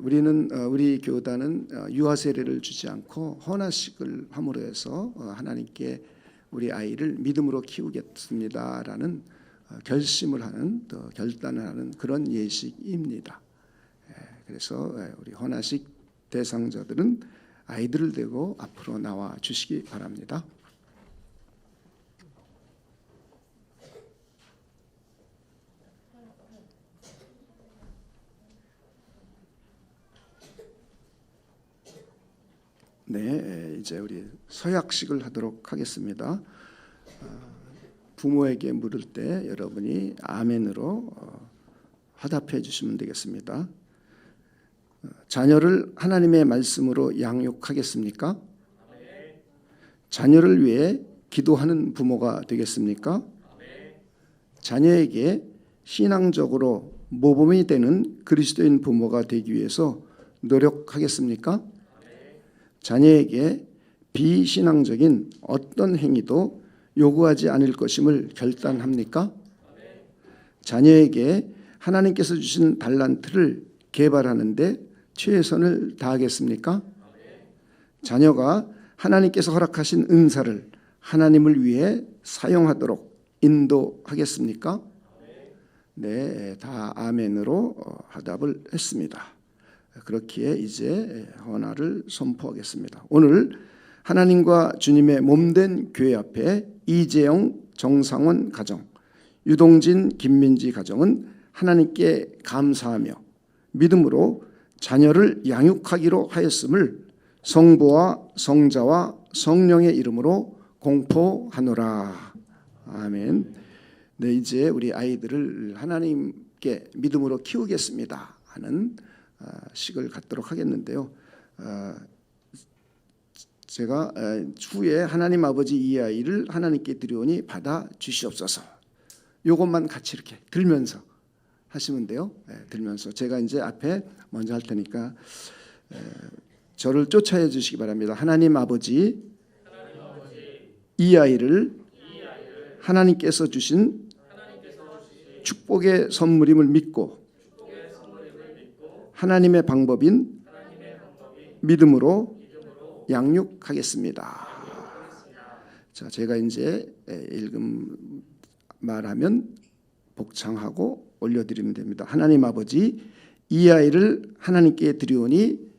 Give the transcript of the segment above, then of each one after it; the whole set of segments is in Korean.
우리는 어, 우리 교단은 어, 유아 세례를 주지 않고 헌화식을 함으로 해서 어, 하나님께 우리 아이를 믿음으로 키우겠습니다라는 어, 결심을 하는 또 결단을 하는 그런 예식입니다. 예, 그래서 예, 우리 헌화식 대상자들은 아이들을 대고 앞으로 나와 주시기 바랍니다. 네, 이제 우리 서약식을 하도록 하겠습니다. 어, 부모에게 물을 때 여러분이 아멘으로 어, 화답해 주시면 되겠습니다. 어, 자녀를 하나님의 말씀으로 양육하겠습니까? 자녀를 위해 기도하는 부모가 되겠습니까? 자녀에게 신앙적으로 모범이 되는 그리스도인 부모가 되기 위해서 노력하겠습니까? 자녀에게 비신앙적인 어떤 행위도 요구하지 않을 것임을 결단합니까? 자녀에게 하나님께서 주신 달란트를 개발하는데 최선을 다하겠습니까? 자녀가 하나님께서 허락하신 은사를 하나님을 위해 사용하도록 인도하겠습니까? 네, 다 아멘으로 어, 화답을 했습니다. 그렇기에 이제 헌화를 선포하겠습니다. 오늘 하나님과 주님의 몸된 교회 앞에 이재영, 정상원 가정, 유동진, 김민지 가정은 하나님께 감사하며 믿음으로 자녀를 양육하기로 하였음을 성부와 성자와 성령의 이름으로 공포하노라. 아멘. 네, 이제 우리 아이들을 하나님께 믿음으로 키우겠습니다. 하는 아, 식을 갖도록 하겠는데요. 아, 제가 추후에 하나님 아버지 이 아이를 하나님께 드리오니 받아 주시옵소서. 요것만 같이 이렇게 들면서 하시면 돼요. 예, 들면서 제가 이제 앞에 먼저 할 테니까 에, 저를 쫓아해 주시기 바랍니다. 하나님 아버지 이 아이를 하나님께서 주신 축복의 선물임을 믿고 하나님의 방법인 믿음으로 양육하겠습니다. 자, 제가 이제 읽음 말하면 복창하고 올려드리면 됩니다. 하나님 아버지, 이 아이를 하나님께 드리오니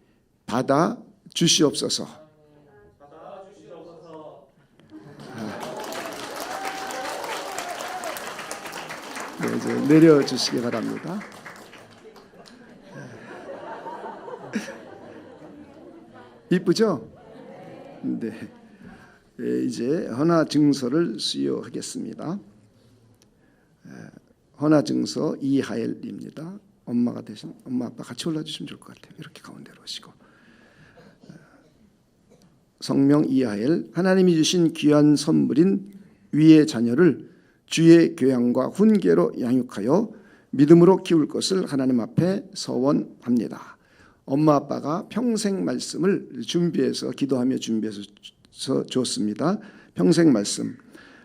받아 주시옵소서. 네, 이제 내려주시기 바랍니다. 이쁘죠? 네. 예, 이제 헌화 증서를 수여하겠습니다. 예, 헌화 증서 이하엘입니다. 엄마가 대신 엄마 아빠 같이 올라주시면 좋을 것 같아요. 이렇게 가운데로 오시고 예, 성명 이하엘 하나님이 주신 귀한 선물인 위의 자녀를 주의 교양과 훈계로 양육하여 믿음으로 키울 것을 하나님 앞에 서원합니다. 엄마 아빠가 평생 말씀을 준비해서 기도하며 준비해서 줬습니다. 평생 말씀.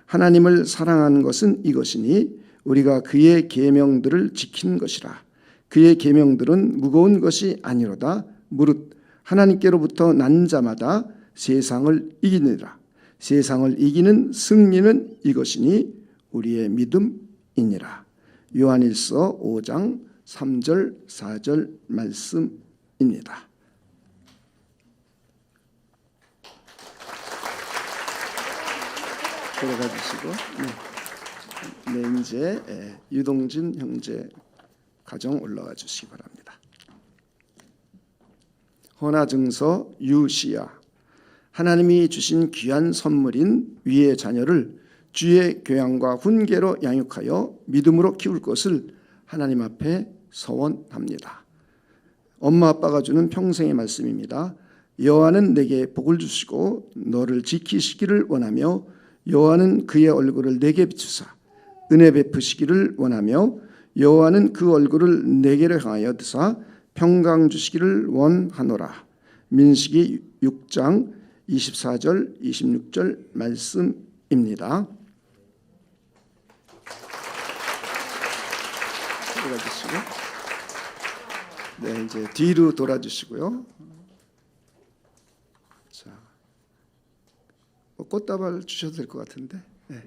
하나님을 사랑하는 것은 이것이니 우리가 그의 계명들을 지킨 것이라. 그의 계명들은 무거운 것이 아니로다. 무릇 하나님께로부터 난 자마다 세상을 이기느라. 세상을 이기는 승리는 이것이니 우리의 믿음이니라. 요한일서 5장 3절 4절 말씀 입니다. 들어가 주시고 네, 네 이제 예, 유동진 형제 가정 올라와 주시기 바랍니다. 헌화증서 유시야 하나님이 주신 귀한 선물인 위의 자녀를 주의 교양과 훈계로 양육하여 믿음으로 키울 것을 하나님 앞에 서원합니다. 엄마 아빠가 주는 평생의 말씀입니다. 여호와는 내게 복을 주시고 너를 지키시기를 원하며 여호와는 그의 얼굴을 내게 비추사 은혜 베푸시기를 원하며 여호와는 그 얼굴을 내게로 향하여 드사 평강 주시기를 원하노라. 민식이 6장 24절 26절 말씀입니다. 들어가주시고 네, 이제 뒤로 돌아주시고요. 자, 뭐 꽃다발 주셔도 될 것 같은데. 네.